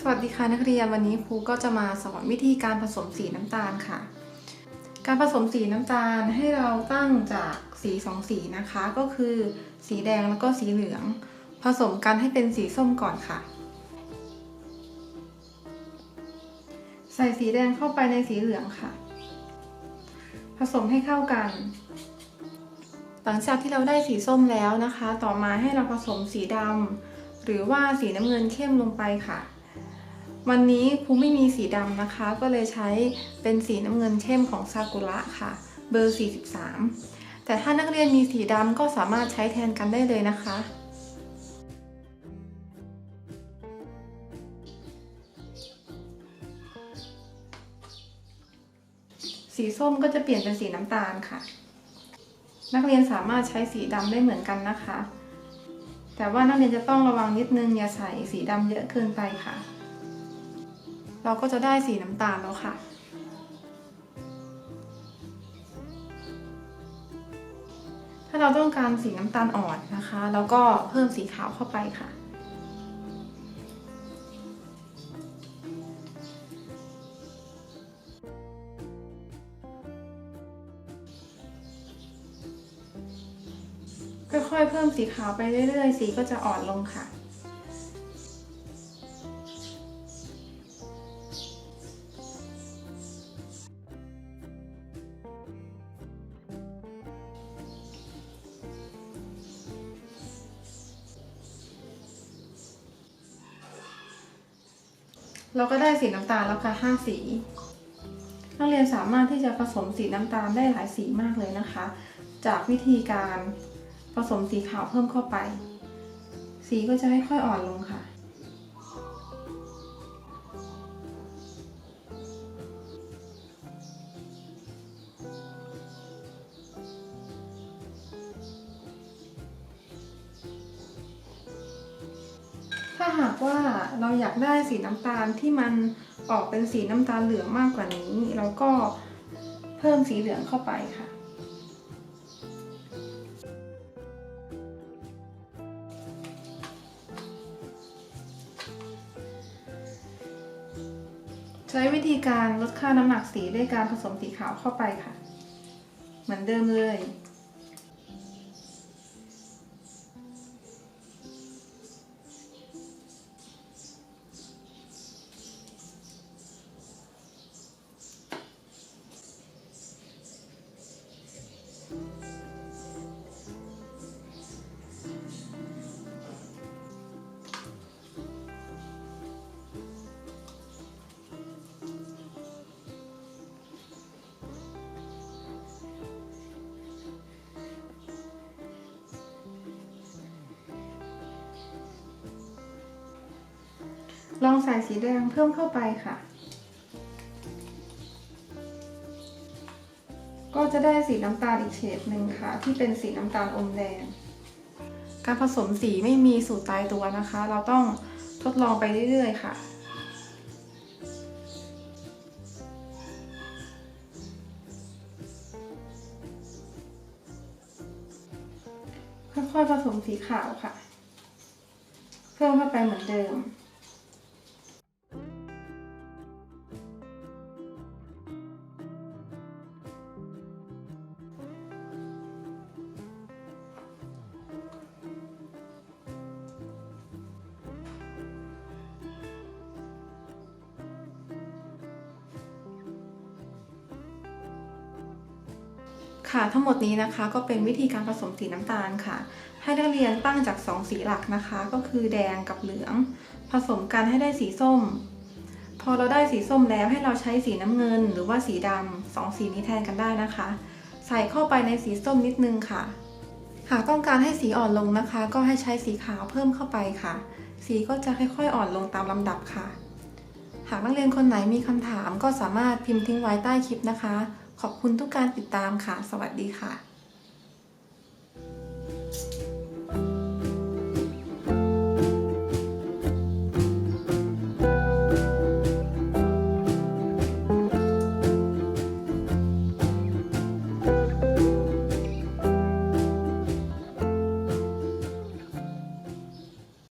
สวัสดีค่ะนักเรียนวันนี้ครูก็จะมาสอนวิธีการผสมสีน้ำตาลค่ะ การผสมสีน้ำตาลให้เราตั้งจากสีสองสีนะคะ ก็คือ สีแดงแล้วก็สีเหลือง ผสมกันให้เป็นสีส้มก่อนค่ะ ใส่สีแดงเข้าไปในสีเหลืองค่ะ ผสมให้เข้ากัน หลังจากที่เราได้สีส้มแล้วนะคะ ต่อมาให้เราผสมสีดำหรือว่าสีน้ำเงินเข้มลงไปค่ะ วันนี้ครูไม่มีสีดำนะคะ ก็เลยใช้เป็นสีน้ำเงินเข้มของซากุระค่ะ เบอร์ 43 แต่ถ้านักเรียนมีสีดำก็สามารถใช้แทนกันได้เลยนะคะ สีส้มก็จะเปลี่ยนเป็นสีน้ำตาลค่ะ นักเรียนสามารถใช้สีดำได้เหมือนกันนะคะ แต่ว่านักเรียนจะต้องระวังนิดนึงอย่าใส่สีดำเยอะเกินไปค่ะ เราก็จะได้สีน้ำตาลแล้วค่ะ ถ้าเราต้องการสีน้ำตาลอ่อนนะคะแล้วก็เพิ่มสีขาวเข้าไปค่ะ ค่อยๆเพิ่มสีขาวไปเรื่อยๆ สีก็จะอ่อนลงค่ะ เราก็ได้สีน้ำตาลแล้วค่ะ5สี นักเรียนสามารถที่จะผสมสีน้ำตาลได้หลายสีมากเลยนะคะ จากวิธีการผสมสีขาวเพิ่มเข้าไป สีก็จะค่อยๆอ่อนลงค่ะ หากว่าเราอยากได้สีน้ำตาลที่มันออกเป็นสีน้ำตาลเหลืองมากกว่านี้ เราก็เพิ่มสีเหลืองเข้าไปค่ะ ใช้วิธีการลดค่าน้ำหนักสีด้วยการผสมสีขาวเข้าไปค่ะ เหมือนเดิมเลย ลองใส่สีแดงเพิ่มเข้าไปค่ะ ก็จะได้สีน้ำตาลอีกเฉดหนึ่งค่ะ ที่เป็นสีน้ำตาลอมแดง การผสมสีไม่มีสูตรตายตัวนะคะ เราต้องทดลองไปเรื่อยๆค่ะค่อยๆผสมสีขาวค่ะ เพิ่มเข้าไปเหมือนเดิม ค่ะทั้งหมดนี้นะคะก็เป็นวิธีการผสมสีน้ำตาลค่ะ ให้นักเรียนตั้งจาก 2 สีหลักนะคะ ก็คือแดงกับเหลือง ผสมกันให้ได้สีส้ม พอเราได้สีส้มแล้วให้เราใช้สีน้ำเงิน หรือว่าสีดำสองสีนี้แทนกันได้นะคะ ใส่เข้าไปในสีส้มนิดนึงค่ะ หากต้องการให้สีอ่อนลงนะคะ ก็ให้ใช้สีขาวเพิ่มเข้าไปค่ะ สีก็จะค่อยๆอ่อนลงตามลำดับค่ะ หากนักเรียนคนไหนมีคำถามก็สามารถพิมพ์ทิ้งไว้ใต้คลิปนะคะ ขอบคุณทุกการติดตามค่ะ สวัสดีค่ะ